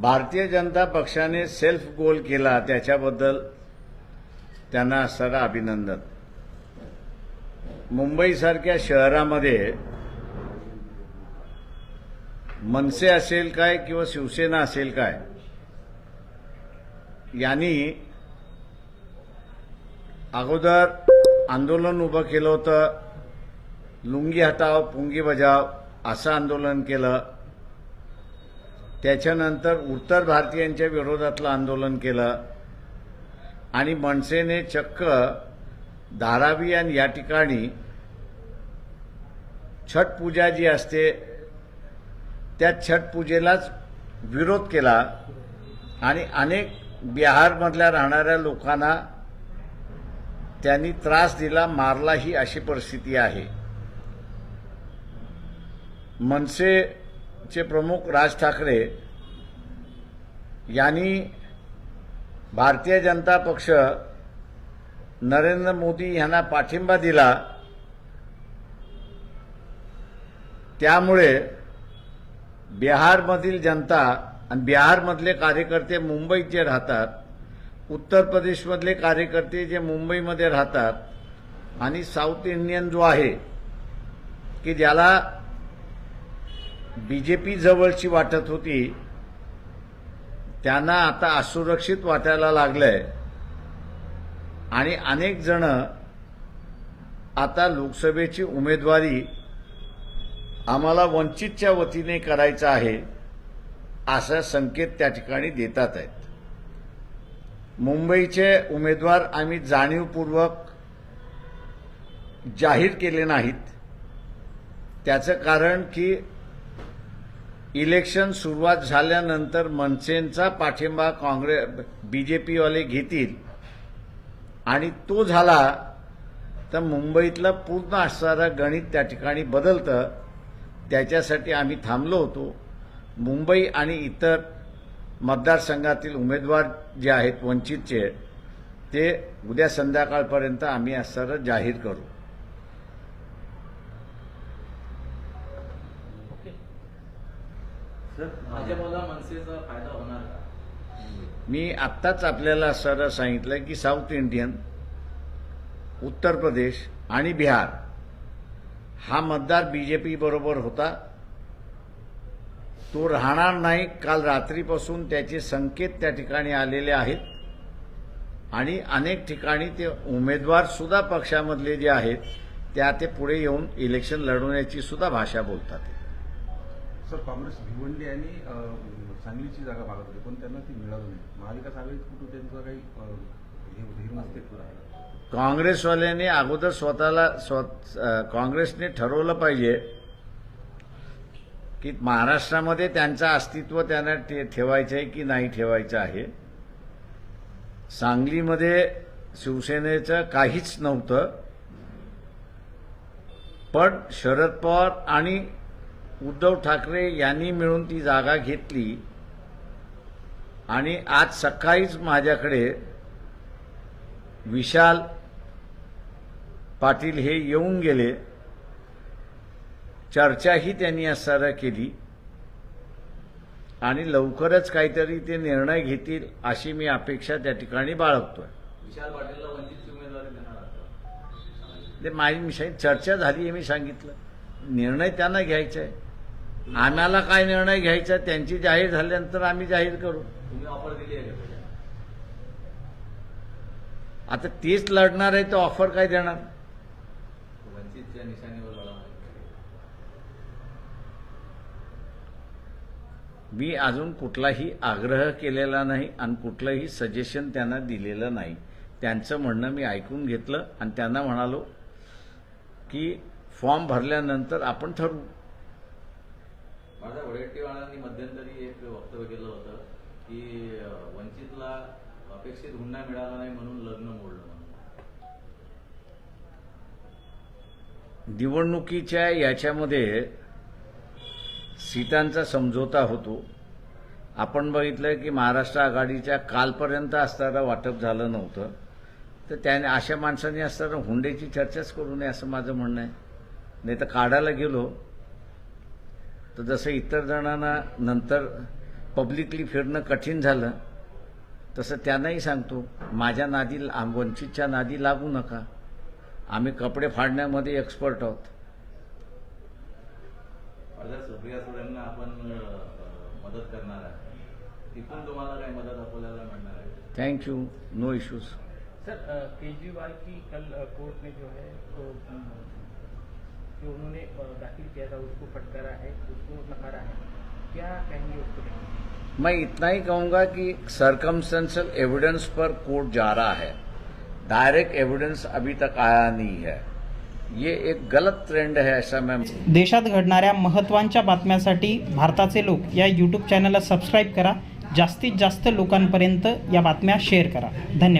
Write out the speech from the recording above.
भारतीय जनता पक्षाने self goal केला त्याच्याबद्दल त्यांना सगळं अभिनंदन. मुंबईसारख्या शहरामध्ये मनसे असेल काय किंवा शिवसेना असेल काय यांनी अगोदर आंदोलन उभं केलं होतं. लुंगी हटाव पुंगी बजाव असं आंदोलन केलं. त्याच्यानंतर उत्तर भारतीयांच्या विरोधातलं आंदोलन केलं. आणि मनसेने चक्क धारावी आणि या ठिकाणी छठ पूजा जी असते त्या छठ पूजेलाच विरोध केला. आणि अनेक बिहारमधल्या राहणाऱ्या लोकांना त्यांनी त्रास दिला मारला ही अशी परिस्थिती आहे. मनसे चे प्रमुख राज ठाकरे यांनी भारतीय जनता पक्ष नरेंद्र मोदी यांना पाठिंबा दिला. त्यामुळे बिहारमधील जनता आणि बिहारमधले कार्यकर्ते मुंबईत जे राहतात उत्तर प्रदेशमधले कार्यकर्ते जे मुंबईमध्ये राहतात आणि साऊथ इंडियन जो आहे की ज्याला बीजेपी जवळची वाटत होती त्यांना आता असुरक्षित वाटायला लागलंय. आणि अनेक जण आता लोकसभेची उमेदवारी आम्हाला वंचितच्या वतीने करायचं आहे असा संकेत त्या ठिकाणी देतात आहेत. मुंबईचे उमेदवार आम्ही जाणीवपूर्वक जाहीर केले नाहीत. त्याचं कारण की इलेक्शन सुरुवात झाल्यानंतर मनसेंचा पाठिंबा काँग्रेस बीजेपीवाले घेतील. आणि तो झाला तर मुंबईतलं पूर्ण असणारं गणित त्या ठिकाणी बदलतं. त्याच्यासाठी आम्ही थांबलो होतो. मुंबई आणि इतर मतदारसंघातील उमेदवार जे आहेत वंचितचे ते उद्या संध्याकाळपर्यंत आम्ही असणारं जाहीर करू. भाजपला मनसेचा फायदा होणार का? मी आत्ताच आपल्याला सर सांगितलं की साऊथ इंडियन उत्तर प्रदेश आणि बिहार हा मतदार बीजेपी बरोबर होता. तो राहणार नाही काल रात्रीपासून त्याचे संकेत त्या ठिकाणी आलेले आहेत. आणि अनेक ठिकाणी ते उमेदवार सुद्धा पक्षामधले जे आहेत त्या ते पुढे येऊन इलेक्शन लढवण्याची सुद्धा भाषा बोलतात. सर काँग्रेस भिवंडी आणि सांगलीची जागा मागत होती पण त्यांना ती मिळाली नाही. महाविकास आघाडीत कुठं त्यांचं काही हे काँग्रेसवाल्यांनी अगोदर स्वतःला स्व- काँग्रेसने ठरवलं पाहिजे की महाराष्ट्रामध्ये त्यांचं अस्तित्व त्यांना ठेवायचं आहे की नाही ठेवायचं आहे. सांगलीमध्ये शिवसेनेचं काहीच नव्हतं. पण शरद पवार आणि उद्धव ठाकरे यांनी मिळून ती जागा घेतली. आणि आज सकाळीच माझ्याकडे विशाल पाटील हे येऊन गेले. चर्चाही त्यांनी असताना केली. आणि लवकरच काहीतरी ते निर्णय घेतील अशी मी अपेक्षा त्या ठिकाणी बाळगतोय. विशाल पाटीलला वंचितची उमेदवारी देणार आहात ते माझी मी चर्चा झाली आहे मी सांगितलं. निर्णय त्यांना घ्यायचा आहे. आम्हाला काय निर्णय घ्यायचा त्यांची जाहीर झाल्यानंतर आम्ही जाहीर करू. तुम्ही ऑफर दिली आहे आता तेच लढणार आहे तर ऑफर काय देणार? मी अजून कुठलाही आग्रह केलेला नाही आणि कुठलंही सजेशन त्यांना दिलेलं नाही. त्यांचं म्हणणं मी ऐकून घेतलं आणि त्यांना म्हणालो की फॉर्म भरल्यानंतर आपण ठरवू. माझ्या वडेट्टीवाळांनी मध्यंतरी एक वक्तव्य केलं होतं की वंचितला अपेक्षित हुंडा मिळाला नाही म्हणून लग्न मोडलं निवडणुकीच्या याच्यामध्ये सीटांचा समझोता होतो. आपण बघितलं की महाराष्ट्र आघाडीच्या कालपर्यंत असताना वाटप झालं नव्हतं. तर त्याने अशा माणसांनी असताना हुंड्याची चर्चाच करू नये असं माझं म्हणणं आहे. नाही तर काढायला गेलो तर जसं इतर जणांना नंतर पब्लिकली फिरणं कठीण झालं तसं त्यांनाही सांगतो माझ्या नादी वंचितच्या नादी लागू नका. आम्ही कपडे फाडण्यामध्ये एक्सपर्ट आहोत. माझ्या सुप्रिया सुळेंना आपण अ, मदत करणार आहे तिथून तुम्हाला काही मदत आपल्याला मिळणार आहे? Thank you no issues sir Kejriwal की कल कोर्ट ने जो है तो जो उन्होंने दाखिल किया था उसको फटकारा है उसको नकारा है। क्या कहेंगे उसको? मैं इतना ही कहूँगा कि सरकमस्टेंशियल एविडेंस पर कोर्ट जा रहा है। डायरेक्ट एविडेंस अभी तक आया नहीं है। ये एक गलत ट्रेंड है ऐसा मैं देशात घडणाऱ्या महत्त्वांच्या बातम्यांसाठी भारताचे लोक या यूट्यूब चॅनलला सबस्क्राईब करा. जास्तीत जास्त लोकांपर्यंत या बातम्या शेअर करा. धन्यवाद.